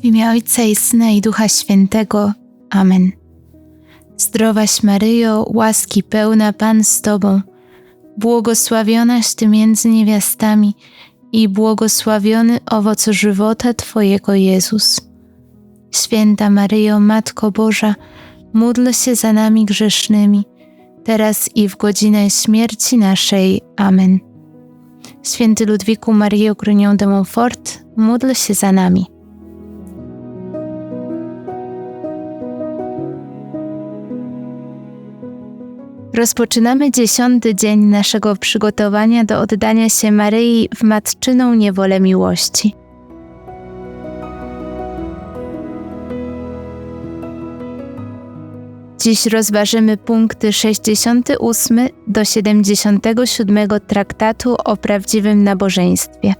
W imię Ojca i Syna i Ducha Świętego. Amen. Zdrowaś Maryjo, łaski pełna Pan z Tobą, błogosławionaś Ty między niewiastami i błogosławiony owoc żywota Twojego Jezus. Święta Maryjo, Matko Boża, módl się za nami grzesznymi, teraz i w godzinę śmierci naszej. Amen. Święty Ludwiku Maryjo Grunią de Montfort, módl się za nami. Rozpoczynamy dziesiąty dzień naszego przygotowania do oddania się Maryi w matczyną niewolę miłości. Dziś rozważymy punkty 68 do 77 traktatu o prawdziwym nabożeństwie.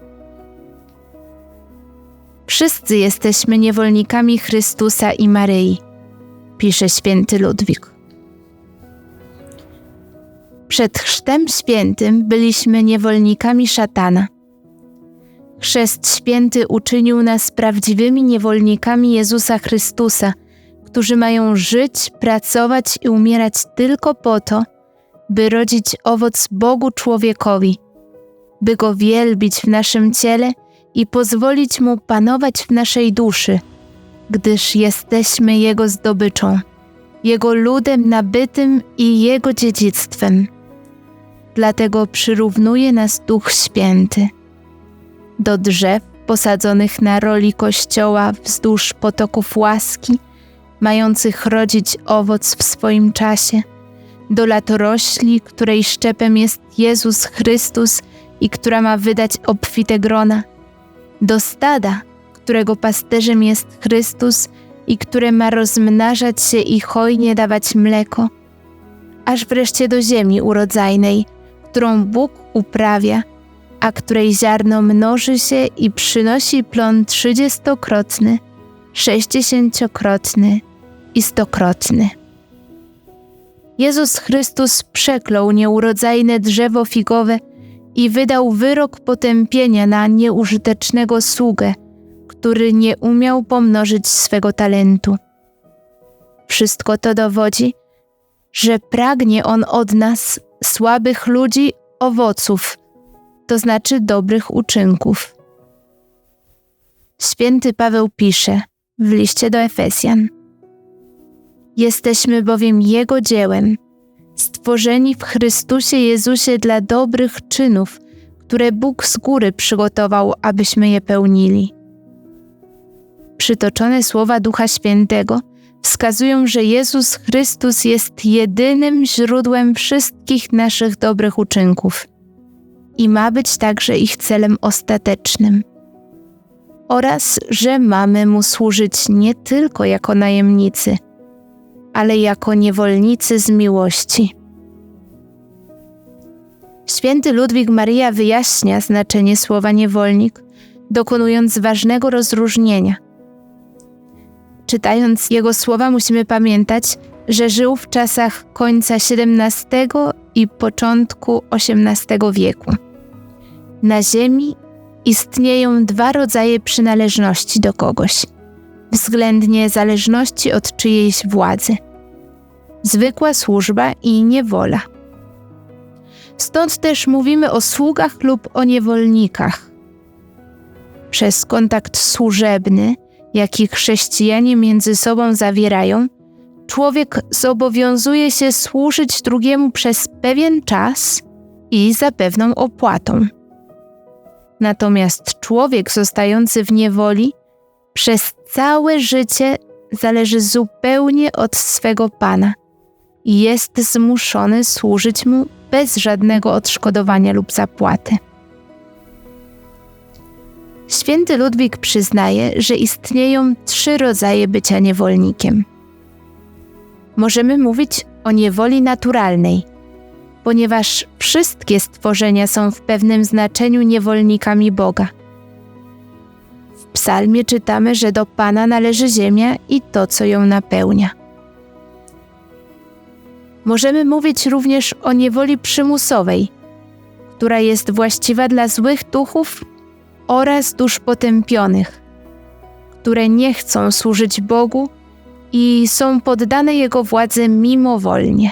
Wszyscy jesteśmy niewolnikami Chrystusa i Maryi, pisze święty Ludwik. Przed chrztem świętym byliśmy niewolnikami szatana. Chrzest święty uczynił nas prawdziwymi niewolnikami Jezusa Chrystusa, którzy mają żyć, pracować i umierać tylko po to, by rodzić owoc Bogu człowiekowi, by go wielbić w naszym ciele i pozwolić mu panować w naszej duszy, gdyż jesteśmy jego zdobyczą, jego ludem nabytym i jego dziedzictwem dlatego przyrównuje nas Duch Święty. Do drzew posadzonych na roli Kościoła wzdłuż potoków łaski, mających rodzić owoc w swoim czasie, do latorośli, której szczepem jest Jezus Chrystus i która ma wydać obfite grona, do stada, którego pasterzem jest Chrystus i które ma rozmnażać się i hojnie dawać mleko, aż wreszcie do ziemi urodzajnej – którą Bóg uprawia, a której ziarno mnoży się i przynosi plon trzydziestokrotny, sześćdziesięciokrotny i stokrotny. Jezus Chrystus przeklął nieurodzajne drzewo figowe i wydał wyrok potępienia na nieużytecznego sługę, który nie umiał pomnożyć swego talentu. Wszystko to dowodzi, że pragnie On od nas, słabych ludzi owoców, to znaczy dobrych uczynków. Święty Paweł pisze w liście do Efesjan: Jesteśmy bowiem Jego dziełem, stworzeni w Chrystusie Jezusie dla dobrych czynów, które Bóg z góry przygotował, abyśmy je pełnili. Przytoczone słowa Ducha Świętego wskazują, że Jezus Chrystus jest jedynym źródłem wszystkich naszych dobrych uczynków i ma być także ich celem ostatecznym. Oraz, że mamy Mu służyć nie tylko jako najemnicy, ale jako niewolnicy z miłości. Święty Ludwik Maria wyjaśnia znaczenie słowa niewolnik, dokonując ważnego rozróżnienia – Czytając jego słowa, musimy pamiętać, że żył w czasach końca XVII i początku XVIII wieku. Na Ziemi istnieją dwa rodzaje przynależności do kogoś, względnie zależności od czyjejś władzy: zwykła służba i niewola. Stąd też mówimy o sługach lub o niewolnikach. Przez kontakt służebny jaki chrześcijanie między sobą zawierają, człowiek zobowiązuje się służyć drugiemu przez pewien czas i za pewną opłatą. Natomiast człowiek zostający w niewoli przez całe życie zależy zupełnie od swego Pana i jest zmuszony służyć mu bez żadnego odszkodowania lub zapłaty. Święty Ludwik przyznaje, że istnieją trzy rodzaje bycia niewolnikiem. Możemy mówić o niewoli naturalnej, ponieważ wszystkie stworzenia są w pewnym znaczeniu niewolnikami Boga. W psalmie czytamy, że do Pana należy ziemia i to, co ją napełnia. Możemy mówić również o niewoli przymusowej, która jest właściwa dla złych duchów oraz dusz potępionych, które nie chcą służyć Bogu i są poddane Jego władzy mimowolnie.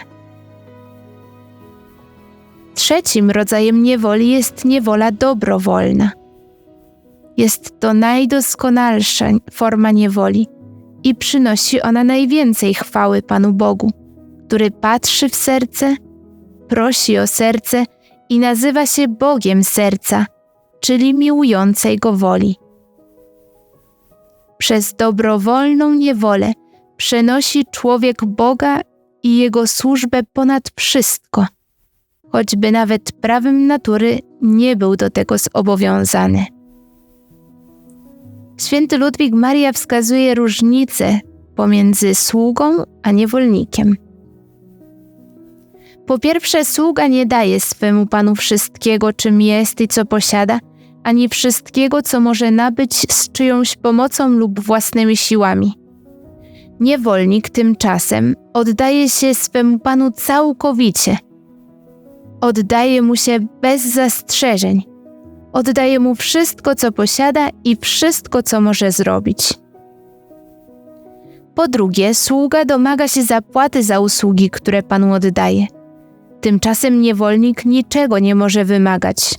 Trzecim rodzajem niewoli jest niewola dobrowolna. Jest to najdoskonalsza forma niewoli i przynosi ona najwięcej chwały Panu Bogu, który patrzy w serce, prosi o serce i nazywa się Bogiem serca, czyli miłującej go woli. Przez dobrowolną niewolę przenosi człowiek Boga i jego służbę ponad wszystko, choćby nawet prawem natury nie był do tego zobowiązany. Święty Ludwik Maria wskazuje różnicę pomiędzy sługą a niewolnikiem. Po pierwsze, sługa nie daje swemu panu wszystkiego, czym jest i co posiada, ani wszystkiego, co może nabyć z czyjąś pomocą lub własnymi siłami. Niewolnik tymczasem oddaje się swemu panu całkowicie. Oddaje mu się bez zastrzeżeń. Oddaje mu wszystko, co posiada i wszystko, co może zrobić. Po drugie, sługa domaga się zapłaty za usługi, które panu oddaje. Tymczasem niewolnik niczego nie może wymagać,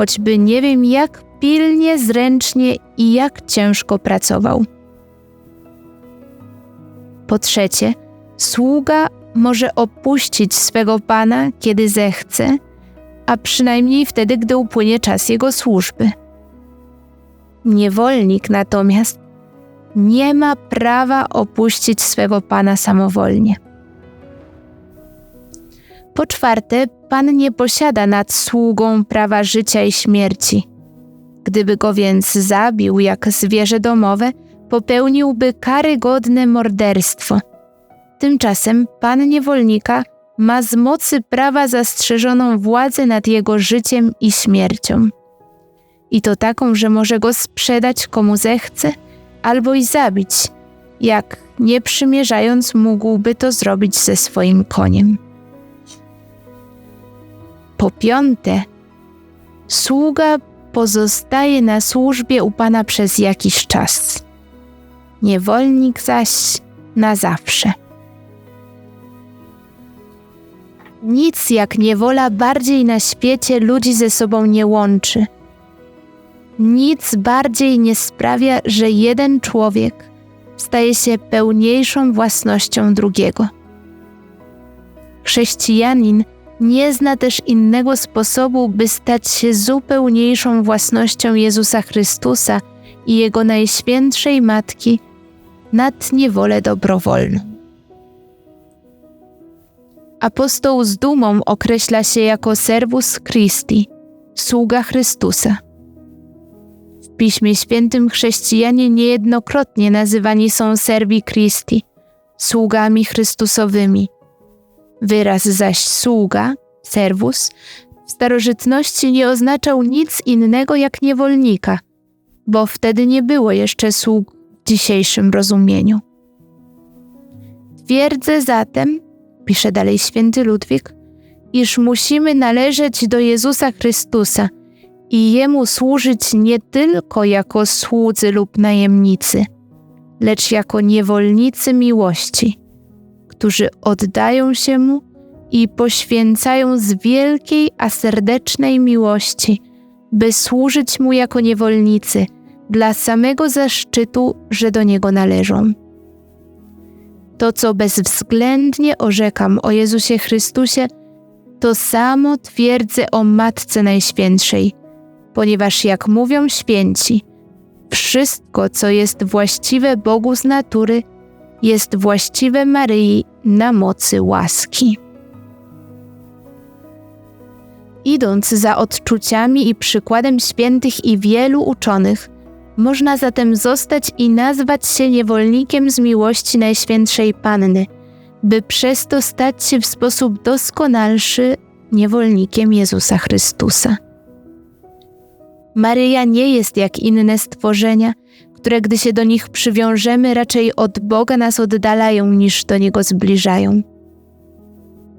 choćby nie wiem jak pilnie, zręcznie i jak ciężko pracował. Po trzecie, sługa może opuścić swego pana, kiedy zechce, a przynajmniej wtedy, gdy upłynie czas jego służby. Niewolnik natomiast nie ma prawa opuścić swego pana samowolnie. Po czwarte, Pan nie posiada nad sługą prawa życia i śmierci. Gdyby go więc zabił jak zwierzę domowe, popełniłby karygodne morderstwo. Tymczasem Pan niewolnika ma z mocy prawa zastrzeżoną władzę nad jego życiem i śmiercią. I to taką, że może go sprzedać komu zechce, albo i zabić, jak nie przymierzając mógłby to zrobić ze swoim koniem. Po piąte, sługa pozostaje na służbie u Pana przez jakiś czas, niewolnik zaś na zawsze. Nic jak niewola bardziej na świecie ludzi ze sobą nie łączy. Nic bardziej nie sprawia, że jeden człowiek staje się pełniejszą własnością drugiego. Chrześcijanin nie zna też innego sposobu, by stać się zupełniejszą własnością Jezusa Chrystusa i Jego Najświętszej Matki nad niewolę dobrowolną. Apostoł z dumą określa się jako servus Christi, sługa Chrystusa. W Piśmie Świętym chrześcijanie niejednokrotnie nazywani są servi Christi, sługami Chrystusowymi – Wyraz zaś sługa, servus, w starożytności nie oznaczał nic innego jak niewolnika, bo wtedy nie było jeszcze sług w dzisiejszym rozumieniu. Twierdzę zatem, pisze dalej święty Ludwik, iż musimy należeć do Jezusa Chrystusa i Jemu służyć nie tylko jako słudzy lub najemnicy, lecz jako niewolnicy miłości którzy oddają się Mu i poświęcają z wielkiej a serdecznej miłości, by służyć Mu jako niewolnicy, dla samego zaszczytu, że do Niego należą. To, co bezwzględnie orzekam o Jezusie Chrystusie, to samo twierdzę o Matce Najświętszej, ponieważ jak mówią święci, wszystko, co jest właściwe Bogu z natury, jest właściwe Maryi na mocy łaski. Idąc za odczuciami i przykładem świętych i wielu uczonych, można zatem zostać i nazwać się niewolnikiem z miłości Najświętszej Panny, by przez to stać się w sposób doskonalszy niewolnikiem Jezusa Chrystusa. Maryja nie jest jak inne stworzenia, które gdy się do nich przywiążemy, raczej od Boga nas oddalają niż do Niego zbliżają.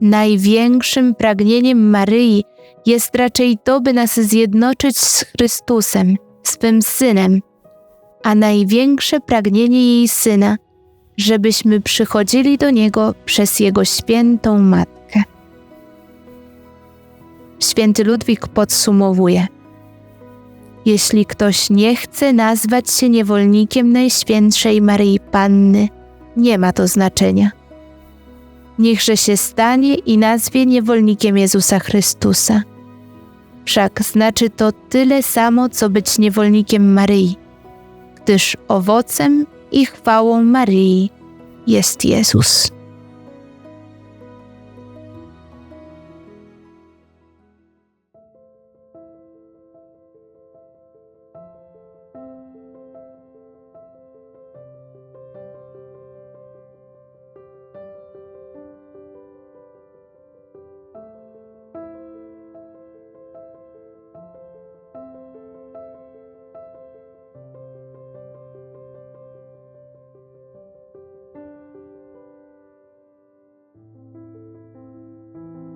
Największym pragnieniem Maryi jest raczej to, by nas zjednoczyć z Chrystusem, swym Synem, a największe pragnienie jej Syna, żebyśmy przychodzili do Niego przez Jego świętą Matkę. Święty Ludwik podsumowuje. Jeśli ktoś nie chce nazwać się niewolnikiem Najświętszej Maryi Panny, nie ma to znaczenia. Niechże się stanie i nazwie niewolnikiem Jezusa Chrystusa. Wszak znaczy to tyle samo, co być niewolnikiem Maryi, gdyż owocem i chwałą Maryi jest Jezus.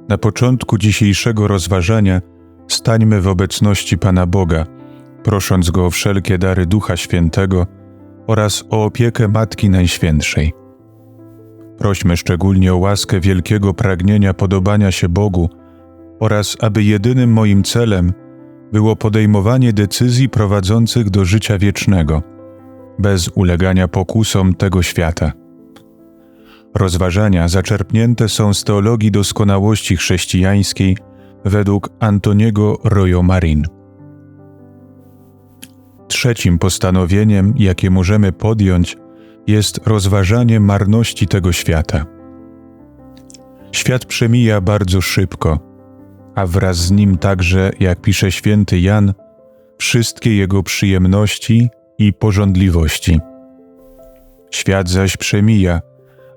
Na początku dzisiejszego rozważania stańmy w obecności Pana Boga, prosząc Go o wszelkie dary Ducha Świętego oraz o opiekę Matki Najświętszej. Prośmy szczególnie o łaskę wielkiego pragnienia podobania się Bogu oraz aby jedynym moim celem było podejmowanie decyzji prowadzących do życia wiecznego, bez ulegania pokusom tego świata. Rozważania zaczerpnięte są z teologii doskonałości chrześcijańskiej według Antoniego Royo Marin. Trzecim postanowieniem, jakie możemy podjąć, jest rozważanie marności tego świata. Świat przemija bardzo szybko, a wraz z nim także, jak pisze święty Jan, wszystkie jego przyjemności i porządliwości. Świat zaś przemija,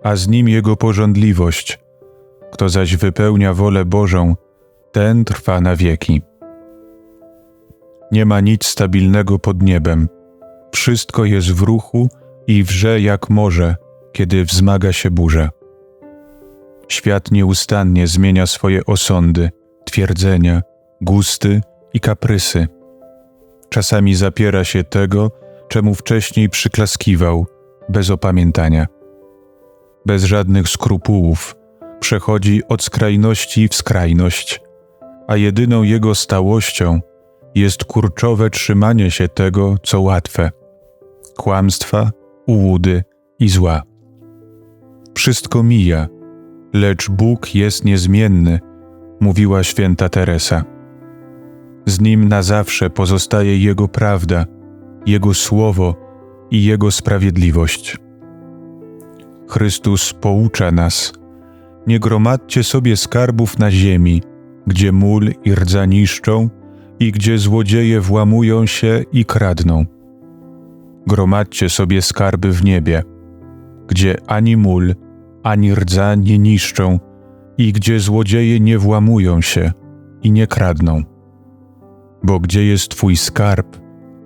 a z nim jego porządliwość. Kto zaś wypełnia wolę Bożą, ten trwa na wieki. Nie ma nic stabilnego pod niebem. Wszystko jest w ruchu i wrze jak morze, kiedy wzmaga się burza. Świat nieustannie zmienia swoje osądy, twierdzenia, gusty i kaprysy. Czasami zapiera się tego, czemu wcześniej przyklaskiwał, bez opamiętania bez żadnych skrupułów, przechodzi od skrajności w skrajność, a jedyną jego stałością jest kurczowe trzymanie się tego, co łatwe kłamstwa, ułudy i zła. Wszystko mija, lecz Bóg jest niezmienny, mówiła święta Teresa. Z nim na zawsze pozostaje Jego prawda, Jego słowo i Jego sprawiedliwość. Chrystus poucza nas: Nie gromadźcie sobie skarbów na ziemi, gdzie mól i rdza niszczą i gdzie złodzieje włamują się i kradną. Gromadźcie sobie skarby w niebie, gdzie ani mól, ani rdza nie niszczą i gdzie złodzieje nie włamują się i nie kradną. Bo gdzie jest Twój skarb,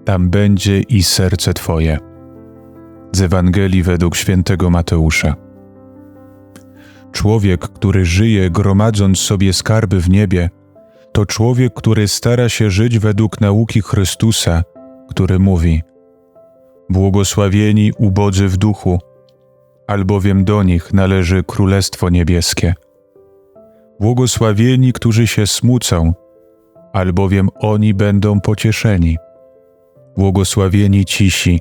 tam będzie i serce Twoje z Ewangelii według świętego Mateusza. Człowiek, który żyje gromadząc sobie skarby w niebie, to człowiek, który stara się żyć według nauki Chrystusa, który mówi: Błogosławieni ubodzy w duchu, albowiem do nich należy Królestwo Niebieskie. Błogosławieni, którzy się smucą, albowiem oni będą pocieszeni. Błogosławieni cisi,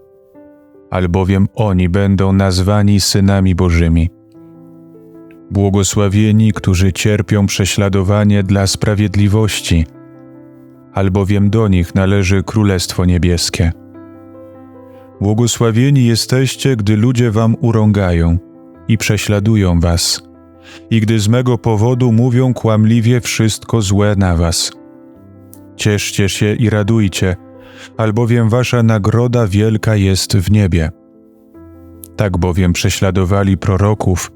albowiem oni będą nazwani synami Bożymi. Błogosławieni, którzy cierpią prześladowanie dla sprawiedliwości, albowiem do nich należy Królestwo Niebieskie. Błogosławieni jesteście, gdy ludzie wam urągają i prześladują was, i gdy z mego powodu mówią kłamliwie wszystko złe na was. Cieszcie się i radujcie, albowiem wasza nagroda wielka jest w niebie. Tak bowiem prześladowali proroków,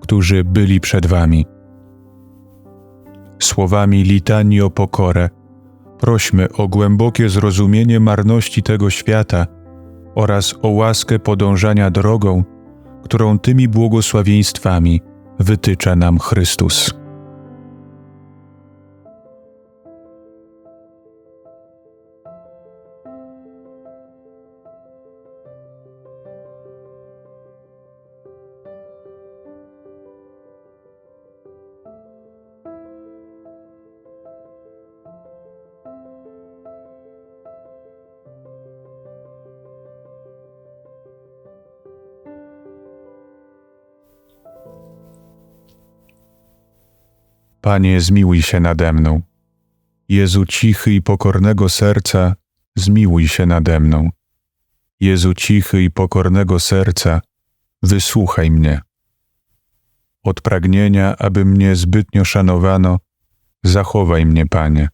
którzy byli przed wami. Słowami litanii o pokorę prośmy o głębokie zrozumienie marności tego świata oraz o łaskę podążania drogą, którą tymi błogosławieństwami wytycza nam Chrystus. Panie, zmiłuj się nade mną. Jezu cichy i pokornego serca, zmiłuj się nade mną. Jezu cichy i pokornego serca, wysłuchaj mnie. Od pragnienia, aby mnie zbytnio szanowano, zachowaj mnie, Panie.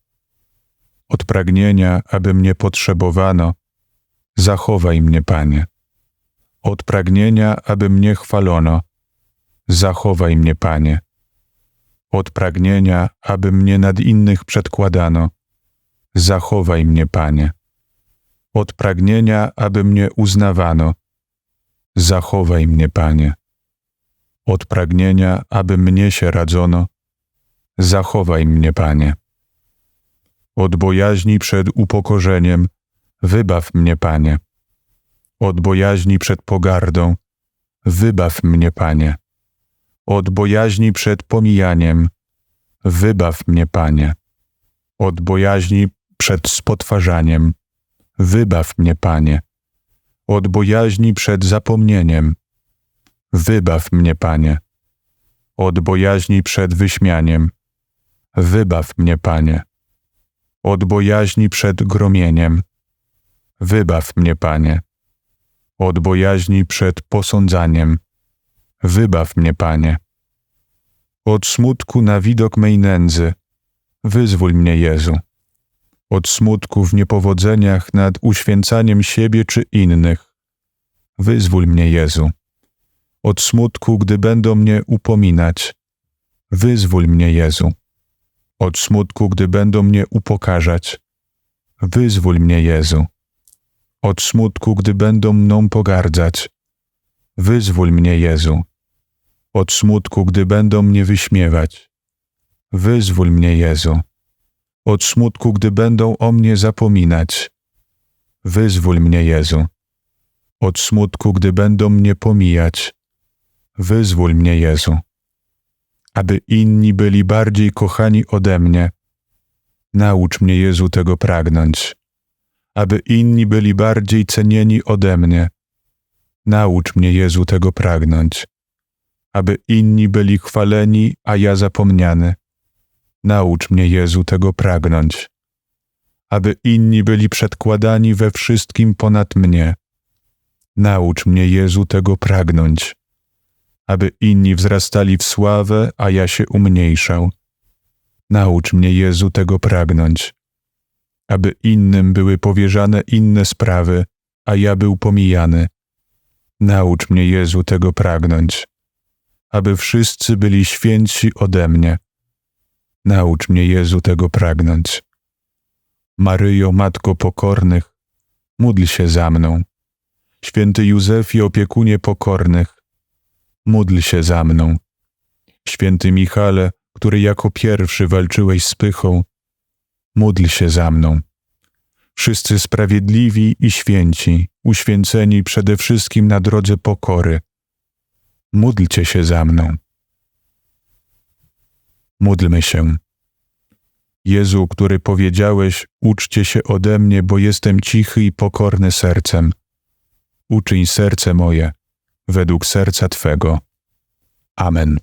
Od pragnienia, aby mnie potrzebowano, zachowaj mnie, Panie. Od pragnienia, aby mnie chwalono, zachowaj mnie, Panie od pragnienia, aby mnie nad innych przedkładano. Zachowaj mnie, Panie. Od pragnienia, aby mnie uznawano. Zachowaj mnie, Panie. Od pragnienia, aby mnie się radzono. Zachowaj mnie, Panie. Od bojaźni przed upokorzeniem, wybaw mnie, Panie. Od bojaźni przed pogardą, wybaw mnie, Panie od bojaźni przed pomijaniem. Wybaw mnie, Panie. Od bojaźni przed spotwarzaniem. Wybaw mnie, Panie. Od bojaźni przed zapomnieniem. Wybaw mnie, Panie. Od bojaźni przed wyśmianiem. Wybaw mnie, Panie. Od bojaźni przed gromieniem. Wybaw mnie, Panie. Od bojaźni przed posądzaniem Wybaw mnie, Panie. Od smutku na widok mej nędzy, wyzwól mnie, Jezu. Od smutku w niepowodzeniach nad uświęcaniem siebie czy innych, wyzwól mnie, Jezu. Od smutku, gdy będą mnie upominać, wyzwól mnie, Jezu. Od smutku, gdy będą mnie upokarzać, wyzwól mnie, Jezu. Od smutku, gdy będą mną pogardzać, wyzwól mnie, Jezu od smutku, gdy będą mnie wyśmiewać. Wyzwól mnie, Jezu, od smutku, gdy będą o mnie zapominać. Wyzwól mnie, Jezu, od smutku, gdy będą mnie pomijać. Wyzwól mnie, Jezu, aby inni byli bardziej kochani ode mnie. Naucz mnie, Jezu, tego pragnąć, aby inni byli bardziej cenieni ode mnie. Naucz mnie, Jezu, tego pragnąć aby inni byli chwaleni, a ja zapomniany. Naucz mnie, Jezu, tego pragnąć, aby inni byli przedkładani we wszystkim ponad mnie. Naucz mnie, Jezu, tego pragnąć, aby inni wzrastali w sławę, a ja się umniejszał. Naucz mnie, Jezu, tego pragnąć, aby innym były powierzane inne sprawy, a ja był pomijany. Naucz mnie, Jezu, tego pragnąć aby wszyscy byli święci ode mnie. Naucz mnie, Jezu, tego pragnąć. Maryjo, Matko pokornych, módl się za mną. Święty Józefie, opiekunie pokornych, módl się za mną. Święty Michale, który jako pierwszy walczyłeś z pychą, módl się za mną. Wszyscy sprawiedliwi i święci, uświęceni przede wszystkim na drodze pokory, módlcie się za mną. Módlmy się. Jezu, który powiedziałeś: Uczcie się ode mnie, bo jestem cichy i pokorny sercem. Uczyń serce moje według serca Twego. Amen.